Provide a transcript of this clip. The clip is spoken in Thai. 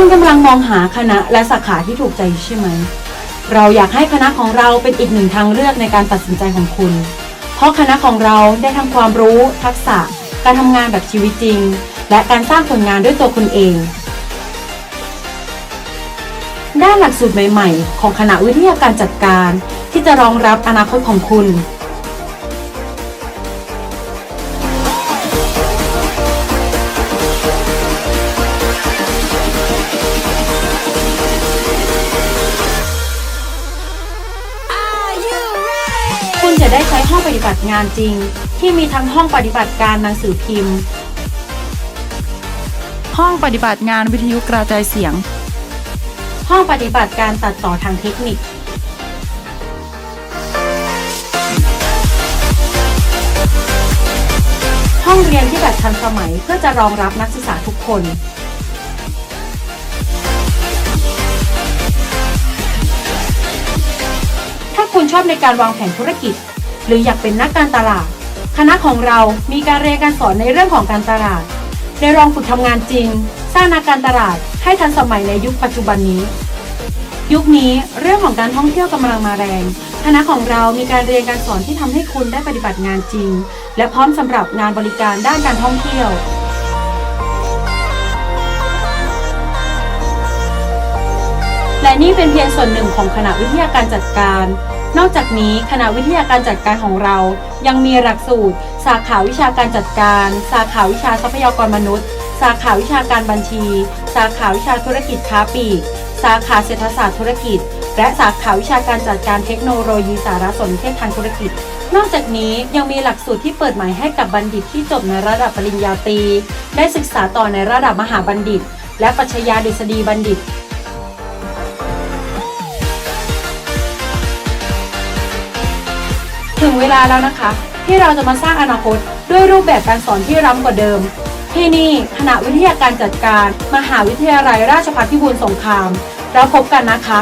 คุณกำลังมองหาคณะและสาขาที่ถูกใจใช่ไหม เราอยากให้คณะของเราเป็นอีกหนึ่งทางเลือกในการตัดสินใจของคุณ เพราะคณะของเราได้ทั้งความรู้ ทักษะ การทำงานแบบชีวิตจริง และการสร้างผลงานด้วยตัวคุณเอง ด้านหลักสูตรใหม่ ๆ ของคณะวิทยาการจัดการ ที่จะรองรับอนาคตของคุณ ปฏิบัติงานจริง ที่มีทั้งห้องปฏิบัติการหนังสือพิมพ์ ห้องปฏิบัติงานวิทยุกระจายเสียง ห้องปฏิบัติการตัดต่อทางเทคนิคห้องเรียนที่แบบทันสมัยเพื่อจะรองรับนักศึกษาทุกคน ถ้าคุณชอบในการวางแผนธุรกิจ หรืออยากเป็นนักการตลาด คณะของเรามีการเรียนการสอนในเรื่องของการตลาดได้ลองฝึกทำงานจริง สร้างนักการตลาดให้ทันสมัยในยุคปัจจุบันนี้ ยุคนี้เรื่องของการท่องเที่ยวกำลังมาแรง คณะของเรามีการเรียนการสอนที่ทำให้คุณได้ปฏิบัติงานจริง และพร้อมสำหรับงานบริการด้านการท่องเที่ยวและนี่เป็นเพียงส่วนหนึ่งของคณะวิทยาการจัดการ นอกจากนี้คณะวิทยาการจัดการของเรา ยังมีหลักสูตร สาขาวิชาการจัดการ สาขาวิชาทรัพยากรมนุษย์ สาขาวิชาการบัญชี สาขาวิชาธุรกิจค้าปลีก สาขาเศรษฐศาสตร์ธุรกิจ และสาขาวิชาการจัดการเทคโนโลยีสารสนเทศทางธุรกิจ นอกจากนี้ยังมีหลักสูตรที่เปิดใหม่ให้กับบัณฑิตที่จบในระดับปริญญาตรีได้ศึกษาต่อในระดับมหาบัณฑิต และปรัชญาดุษฎีบัณฑิต ถึงเวลาแล้วนะคะ ที่เราจะมาสร้างอนาคตด้วยรูปแบบการสอนที่ร้ำกว่าเดิม ที่นี่คณะวิทยาการจัดการ มหาวิทยาลัยราชภัฏพิบูลสงครามแล้วพบกันนะคะ